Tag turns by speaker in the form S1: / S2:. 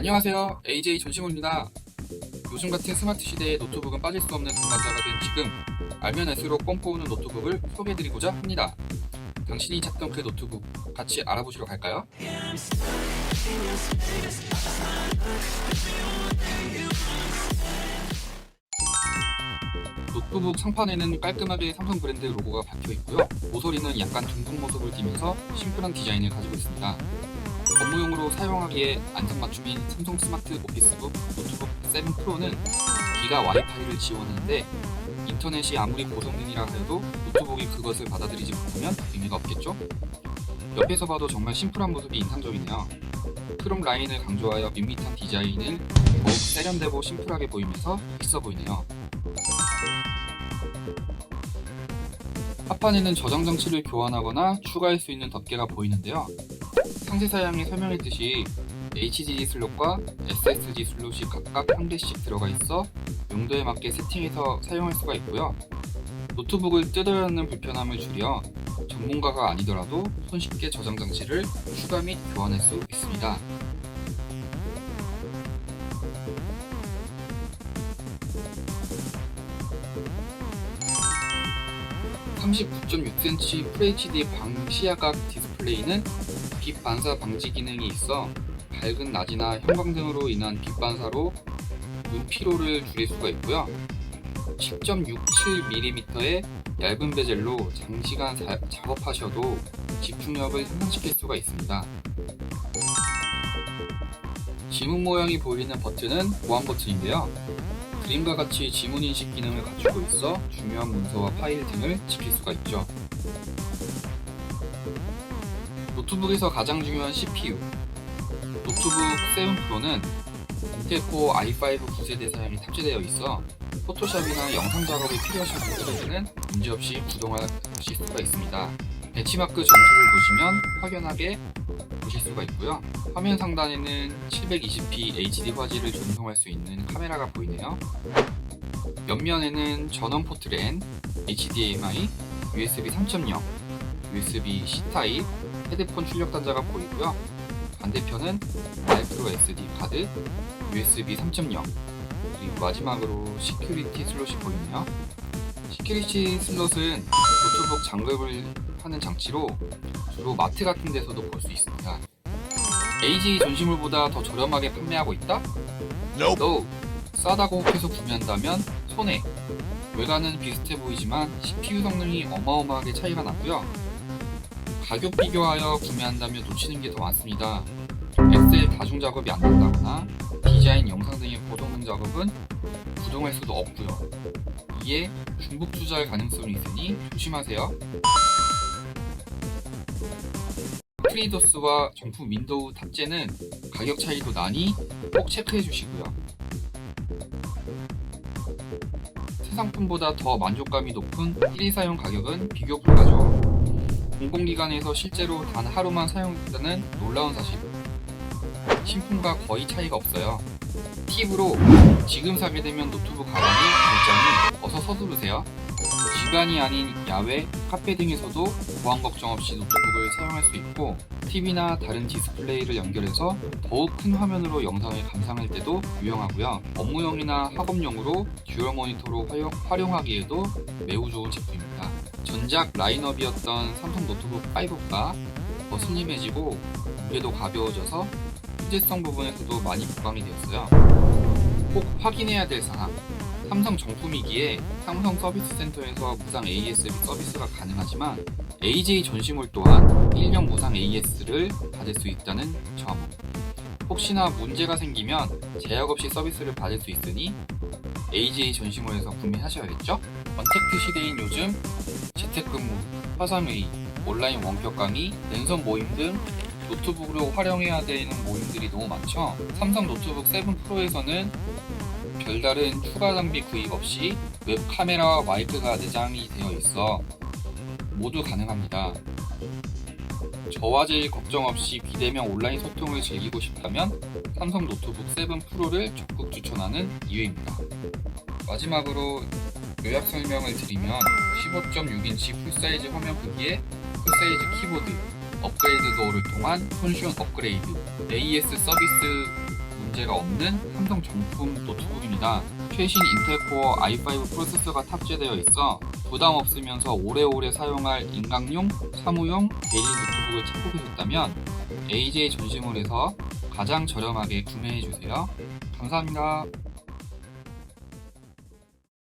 S1: 안녕하세요. AJ 전시모입니다. 요즘 같은 스마트 시대에 노트북은 빠질 수 없는 동반자가 된 지금 알면 알수록 pomп오는 노트북을 소개해드리고자 합니다. 당신이 찾던 그 노트북 같이 알아보시러 갈까요? 노트북 상판에는 깔끔하게 삼성 브랜드 로고가 박혀 있고요. 모서리는 약간 둥근 모습을 띠면서 심플한 디자인을 가지고 있습니다. 업무용으로 사용하기에 안성맞춤인 삼성 스마트 오피스북 노트북 7 프로는 기가 와이파이를 지원하는데 인터넷이 아무리 고성능이라 해도 노트북이 그것을 받아들이지 못하면 의미가 없겠죠? 옆에서 봐도 정말 심플한 모습이 인상적이네요. 크롬 라인을 강조하여 밋밋한 디자인을 더욱 세련되고 심플하게 보이면서 있어 보이네요. 하판에는 저장 장치를 교환하거나 추가할 수 있는 덮개가 보이는데요. 상세 사양에 설명했듯이 HDD 슬롯과 SSD 슬롯이 각각 한 개씩 들어가 있어 용도에 맞게 세팅해서 사용할 수가 있고요. 노트북을 뜯어야 하는 불편함을 줄여 전문가가 아니더라도 손쉽게 저장 장치를 추가 및 교환할 수 있습니다. (39.6cm) FHD 광시야각 디스플레이는 빛 반사 방지 기능이 있어 밝은 낮이나 형광등으로 인한 빛 반사로 눈 피로를 줄일 수가 있고요. 10.67mm의 얇은 베젤로 장시간 자- 작업하셔도 집중력을 향상시킬 수가 있습니다. 지문 모양이 보이는 버튼은 보안 버튼인데요. 그림과 같이 지문 인식 기능을 갖추고 있어 중요한 문서와 파일 등을 지킬 수가 있죠. 노트북에서 가장 중요한 CPU. 노트북 7 프로는 인텔 코어 i5 9세대 사양이 탑재되어 있어 포토샵이나 영상 작업이 필요하신 분들에게는 문제없이 구동하실 수가 있습니다. 배치마크 점수를 보시면 확연하게 보실 수가 있고요. 화면 상단에는 720p HD 화질을 전송할 수 있는 카메라가 보이네요. 옆면에는 전원 포트 랜, HDMI, USB 3.0, USB C 타입, 헤드폰 출력 단자가 보이고요. 반대편은 마이크로 SD 카드, USB 3.0, 그리고 마지막으로 시큐리티 슬롯이 보이네요. 시큐리티 슬롯은 노트북 장갑을 하는 장치로 주로 마트 같은 데서도 볼 수 있습니다. AJ 전시물보다 더 저렴하게 판매하고 있다? No. 싸다고 혹해서 구매한다면 손해. 외관은 비슷해 보이지만 CPU 성능이 어마어마하게 차이가 나고요. 가격 비교하여 구매한다면 놓치는 게 더 많습니다. 엑셀 다중 작업이 안 된다거나 디자인 영상 등의 고성능 작업은 부동할 수도 없고요. 이에 중복 투자할 가능성이 있으니 조심하세요. 프리도스와 정품 윈도우 탑재는 가격 차이도 나니 꼭 체크해 주시고요. 새 상품보다 더 만족감이 높은 1일 사용 가격은 비교 불가죠. 공공기관에서 실제로 단 하루만 사용했다는 놀라운 사실. 신품과 거의 차이가 없어요. 팁으로 지금 사게 되면 노트북 가방이 굉장히 어서 서두르세요. 집안이 아닌 야외, 카페 등에서도 보안 걱정 없이 노트북을 사용할 수 있고 TV나 다른 디스플레이를 연결해서 더욱 큰 화면으로 영상을 감상할 때도 유용하고요. 업무용이나 학업용으로 듀얼 모니터로 활용, 활용하기에도 매우 좋은 제품입니다. 전작 라인업이었던 삼성 노트북 5가 더 슬림해지고 무게도 가벼워져서 소재성 부분에서도 많이 보강이 되었어요. 꼭 확인해야 될 사항. 삼성 정품이기에 삼성 서비스 센터에서 무상 ASB 서비스가 가능하지만 AJ 전시몰 또한 1년 무상 AS를 받을 수 있다는 점. 혹시나 문제가 생기면 제약 없이 서비스를 받을 수 있으니 AJ 전시몰에서 구매하셔야겠죠? 언택트 시대인 요즘 재택근무, 화상회의, 온라인 원격 강의, 랜선 모임 등 노트북으로 활용해야 되는 모임들이 너무 많죠. 삼성 노트북 7 프로에서는 별다른 추가 장비 구입 없이 웹 카메라와 마이크가 내장이 되어 있어 모두 가능합니다. 저화질 걱정 없이 비대면 온라인 소통을 즐기고 싶다면 삼성 노트북 7 프로를 적극 추천하는 이유입니다. 마지막으로 요약 설명을 드리면 15.6인치 풀사이즈 화면 크기에 풀사이즈 키보드, 업그레이드 도어를 통한 폰슈 업그레이드, AS 서비스 문제 문제가 없는 삼성 정품 노트북입니다. 최신 인텔코어 i5 프로세서가 탑재되어 있어 부담 없으면서 오래오래 사용할 인강용, 사무용 게이밍 노트북을 찾고 계셨다면 AJ 전시몰에서 가장 저렴하게 구매해 주세요. 감사합니다.